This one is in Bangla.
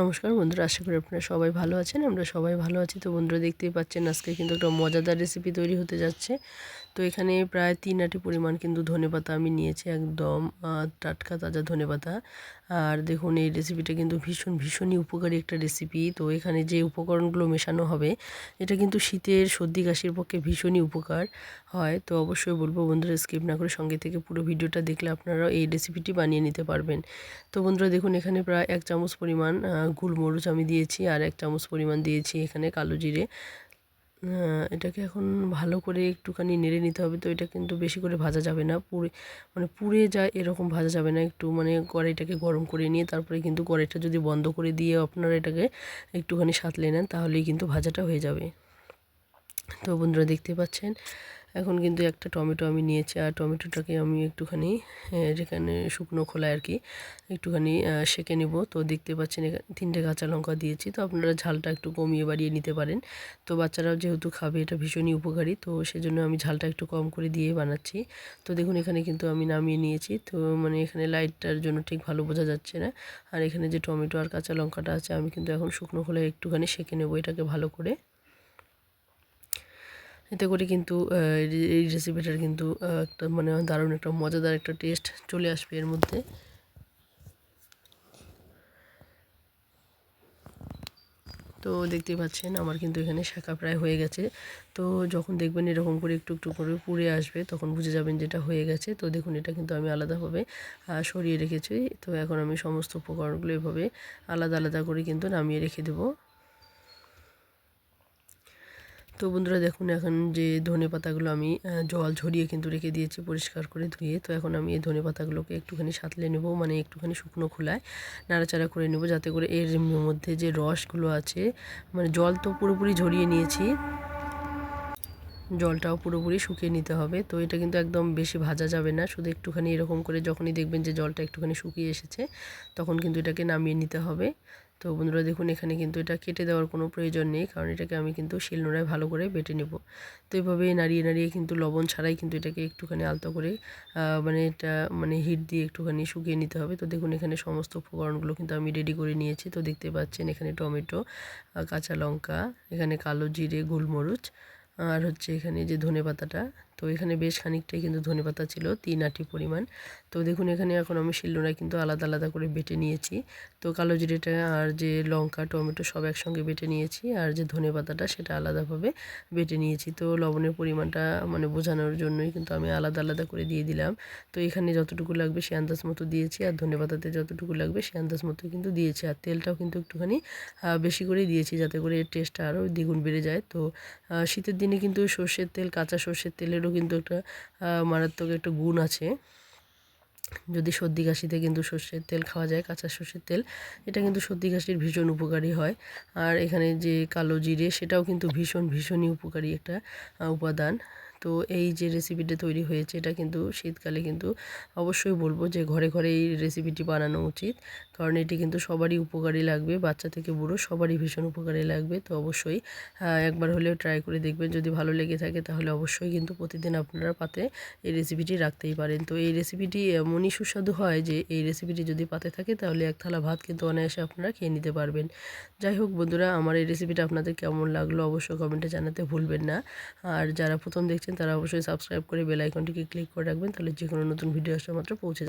নমস্কার বন্ধুরা, আশা করি আপনারা সবাই ভালো আছেন, আমরা সবাই ভালো আছি। তো বন্ধুরা দেখতেই পাচ্ছেন, আজকে কিন্তু একটা মজাদার রেসিপি তৈরি হতে যাচ্ছে। তো এখানে প্রায় তিন আটি পরিমাণ কিন্তু ধনেপাতা আমি নিয়েছি একদম টাটকা তাজা ধনেপাতা আর দেখুন, এই রেসিপিটা কিন্তু ভীষণ, ভীষণই উপকারী একটা রেসিপি তো এখানে যে উপকরণগুলো মেশানো হবে, এটা কিন্তু শীতের সর্দি কাশির পক্ষে ভীষণই উপকার হয়। তো অবশ্যই বলব বন্ধুরা স্কিপ না করে সঙ্গে থেকে পুরো ভিডিওটা দেখলে আপনারা এই রেসিপিটি বানিয়ে নিতে পারবেন। তো বন্ধুরা দেখুন, এখানে প্রায় এক চামচ পরিমাণ গোলমরিচ আমি দিয়েছি আর এক চামচ পরিমাণ দিয়েছি এখানে কালো জিরে। এটাকে এখন ভালো করে একটুখানি নেড়ে নিতে হবে, তো এটা কিন্তু বেশি করে ভাজা যাবে না। পুড়ে মানে পুড়ে যায় এরকম ভাজা যাবে না, একটু মানে কড়াইটাকে গরম করে নিয়ে তারপরে কিন্তু কড়াইটা যদি বন্ধ করে দিয়ে আপনারা এটাকে একটুখানি সাঁতলে নেন, তাহলেই কিন্তু ভাজাটা হয়ে যাবে। তো বন্ধুরা দেখতে পাচ্ছেন এখন কিন্তু একটা টমেটো আমি নিয়েছি, আর টমেটোটাকে আমি একটুখানি যেখানে শুকনো খোলা আর কি, একটুখানি সেঁকে নেব। তো দেখতে পাচ্ছেন তিনটে কাঁচা লঙ্কা দিয়েছি। তো আপনারা ঝালটা একটু কমিয়ে বাড়িয়ে নিতে পারেন। তো বাচ্চারাও যেহেতু খাবে, এটা ভীষণই উপকারী। তো সেজন্য আমি ঝালটা একটু কম করে দিয়ে বানাচ্ছি। তো দেখুন, এখানে কিন্তু আমি নামিয়ে নিয়েছি। তো মানে এখানে লাইটটার জন্য ঠিক ভালো বোঝা যাচ্ছে না। আর এখানে যে টমেটো আর কাঁচা লঙ্কাটা আছে, আমি কিন্তু এখন শুকনো খোলায় একটুখানি সেঁকে নেব, এটাকে ভালো করে। এতে করে কিন্তু এই রেসিপিটার কিন্তু একটা মানে দারুণ একটা মজাদার একটা টেস্ট চলে আসবে এর মধ্যে। তো দেখতে পাচ্ছেন, আমার কিন্তু এখানে শাখা প্রায় হয়ে গেছে। তো যখন দেখবেন এরকম করে একটু একটু করে পুড়ে আসবে, তখন বুঝে যাবেন যেটা হয়ে গেছে। তো দেখুন, এটা কিন্তু আমি আলাদাভাবে সরিয়ে রেখেছি। তো এখন আমি সমস্ত উপকরণগুলো এভাবে আলাদা আলাদা করে কিন্তু নামিয়ে রেখে দেবো। তো বন্ধুরা দেখুন, এখন যে ধনে পাতাগুলো আমি জল ঝরিয়ে কিন্তু রেখে দিয়েছি, পরিষ্কার করে ধুয়ে, তো এখন আমি এই ধনে পাতাগুলোকে একটুখানি সাঁতলে নেব মানে একটুখানি শুকনো খোলায় নাড়াচাড়া করে নেব, যাতে করে এর মধ্যে যে রসগুলো আছে মানে জল তো পুরোপুরি ঝরিয়ে নিয়েছি, জলটাও পুরোপুরি শুকিয়ে নিতে হবে, তো এটা কিন্তু একদম বেশি ভাজা যাবে না, শুধু একটুখানি এরকম করে যখনই দেখবেন যে জলটা একটুখানি শুকিয়ে এসেছে, তখন কিন্তু এটাকে নামিয়ে নিতে হবে তো বন্ধুরা দেখুন, এখানে কিন্তু এটা কেটে দেওয়ার কোনো প্রয়োজন নেই, কারণ এটাকে আমি কিন্তু শিলনোড়ায় ভালো করে বেটে নেব। তো এইভাবে নাড়িয়ে নাড়িয়ে কিন্তু লবণ ছাড়াই কিন্তু এটাকে একটুখানি আলতো করে মানে এটা মানে হিট দিয়ে একটুখানি শুকিয়ে নিতে হবে। তো দেখুন, এখানে সমস্ত উপকরণগুলো কিন্তু আমি রেডি করে নিয়েছি। তো দেখতে পাচ্ছেন, এখানে টমেটো কাঁচা লঙ্কা, এখানে কালো জিরে, গোলমরিচ, আর হচ্ছে এখানে যে ধনে পাতাটা তো এখানে বেশ খানিকটাই কিন্তু ধনে পাতা ছিল, তিন আটি পরিমাণ। তো দেখুন, এখানে এখন আমি শিলনোড়ায় কিন্তু আলাদা আলাদা করে বেটে নিয়েছি। তো কালো জিরেটা আর যে লঙ্কা, টমেটো সব একসঙ্গে বেটে নিয়েছি আর যে ধনে পাতাটা সেটা আলাদাভাবে বেটে নিয়েছি। তো লবণের পরিমাণটা মানে বোঝানোর জন্যই কিন্তু আমি আলাদা আলাদা করে দিয়ে দিলাম। তো এখানে যতটুকু লাগবে সে আন্দাজ মতো দিয়েছি আর ধনে পাতাতে যতটুকু লাগবে সে আন্দাজ মতো কিন্তু দিয়েছি। আর তেলটাও কিন্তু একটুখানি বেশি করে দিয়েছি যাতে করে এর টেস্টটা আরও দ্বিগুণ বেড়ে যায়। তো শীতের দিনে কিন্তু সর্ষের তেল, কাঁচা সর্ষের তেলেরও কিন্তু একটা মারাত্মক একটা গুণ আছে। যদি সর্দি কাশিতে কিন্তু সর্ষের তেল খাওয়া যায়, কাঁচা সর্ষের তেল, এটা কিন্তু সর্দি কাশির ভীষণ উপকারী হয়। আর এখানে যে কালো জিরে, সেটাও কিন্তু ভীষণ, ভীষণই উপকারী একটা উপাদান। তো এই যে রেসিপিটা তৈরি হয়েছে, এটা কিন্তু শীতকালে কিন্তু অবশ্যই বলব যে ঘরে ঘরে এই রেসিপিটি বানানো উচিত। কারণ এটি কিন্তু সবারই উপকারী লাগবে, বাচ্চা থেকে বুড়ো সবারই ভীষণ উপকারী লাগবে। তো অবশ্যই একবার হলেও ট্রাই করে দেখবেন। যদি ভালো লেগে থাকে তাহলে অবশ্যই কিন্তু প্রতিদিন আপনারা পাতে এই রেসিপিটি রাখতেই পারেন। তো এই রেসিপিটি এমনই সুস্বাদু হয় যে এই রেসিপিটি যদি পাতে থাকে তাহলে এক থালা ভাত কিন্তু অনায়াসে আপনারা খেয়ে নিতে পারবেন। যাই হোক বন্ধুরা, আমার এই রেসিপিটা আপনাদের কেমন লাগল অবশ্যই কমেন্টে জানাতে ভুলবেন না। আর যারা প্রথম দেখছেন তারা অবশ্যই সাবস্ক্রাইব করে বেল আইকনটিকে ক্লিক করে রাখবেন, তাহলে যে কোনো নতুন ভিডিও আসলে মাত্র পৌঁছে